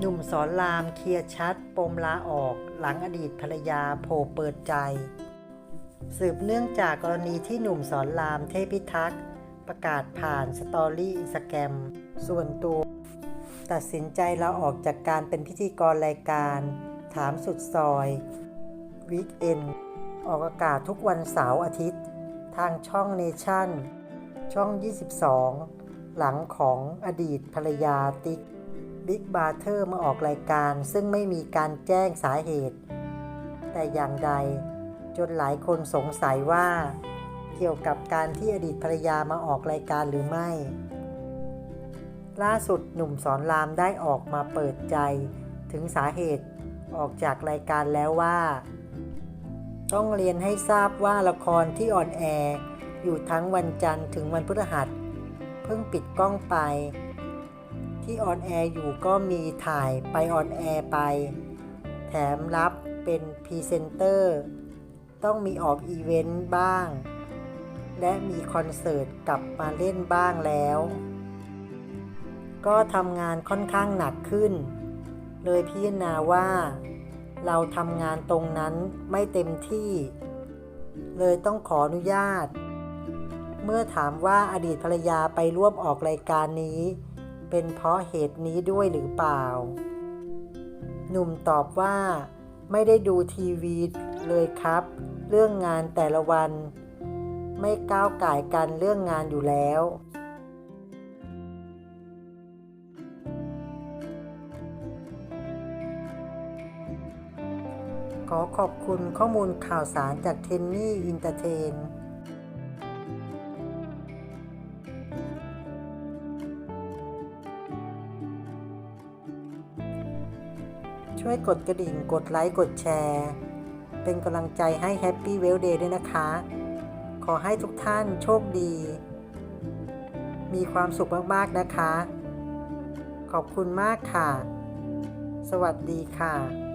หนุ่มสอนรามเคลียร์ชัด ปมลาออกหลังอดีตภรรยาโผล่เปิดใจ สืบเนื่องจากกรณีที่หนุ่มสอนรามเทพิทักษ์ ประกาศผ่านสตอรี่อินสตาแกรมส่วนตัว ตัดสินใจลาออกจากการเป็นพิธีกรรายการ ถามสุดซอยวีคเอนออกอากาศทุกวันเสาร์อาทิตย์ ทางช่องเนชั่น ช่อง 22 หลังของอดีตภรรยาติ๊ก บิ๊กบาร์เทอร์มาออกรายการซึ่งไม่มีการแจ้งสาเหตุ แต่อย่างใดจนหลายคนสงสัยว่า เกี่ยวกับการที่อดีตภรรยามาออกรายการหรือไม่ ล่าสุดหนุ่มสอนรามได้ออกมาเปิดใจถึงสาเหตุออกจากรายการแล้วว่า ต้องเรียนให้ทราบว่าละครที่ออนแอร์อยู่ทั้งวันจันทร์ถึงวันพฤหัส เพิ่งปิดกล้องไป ที่ออนแอร์อยู่ก็มีถ่ายไปออนแอร์ไป แถมรับเป็นพรีเซนเตอร์ ต้องมีออกอีเวนต์บ้าง และมีคอนเสิร์ตกลับมาเล่นบ้างแล้ว ก็ทำงานค่อนข้างหนักขึ้น เลยพิจารณาว่า เราทำงานตรงนั้นไม่เต็มที่ เลยต้องขออนุญาต เมื่อถามว่าอดีตภรรยาไปร่วมออกรายการนี้ เป็นเพราะเหตุนี้ด้วยหรือเปล่า หนุ่มตอบว่า ไม่ได้ดูทีวีเลยครับ เรื่องงานแต่ละวัน ไม่ก้าวไก่กันเรื่องงานอยู่แล้ว ขอขอบคุณข้อมูลข่าวสารจากเทนนี่อินเตอร์เทน ช่วยกดกระดิ่ง กดไลค์ กดแชร์ เป็นกำลังใจให้แฮปปี้เวลเดย์ด้วยนะคะ ขอให้ทุกท่านโชคดี มีความสุขมาก ๆ นะคะ ขอบคุณมากค่ะ สวัสดีค่ะ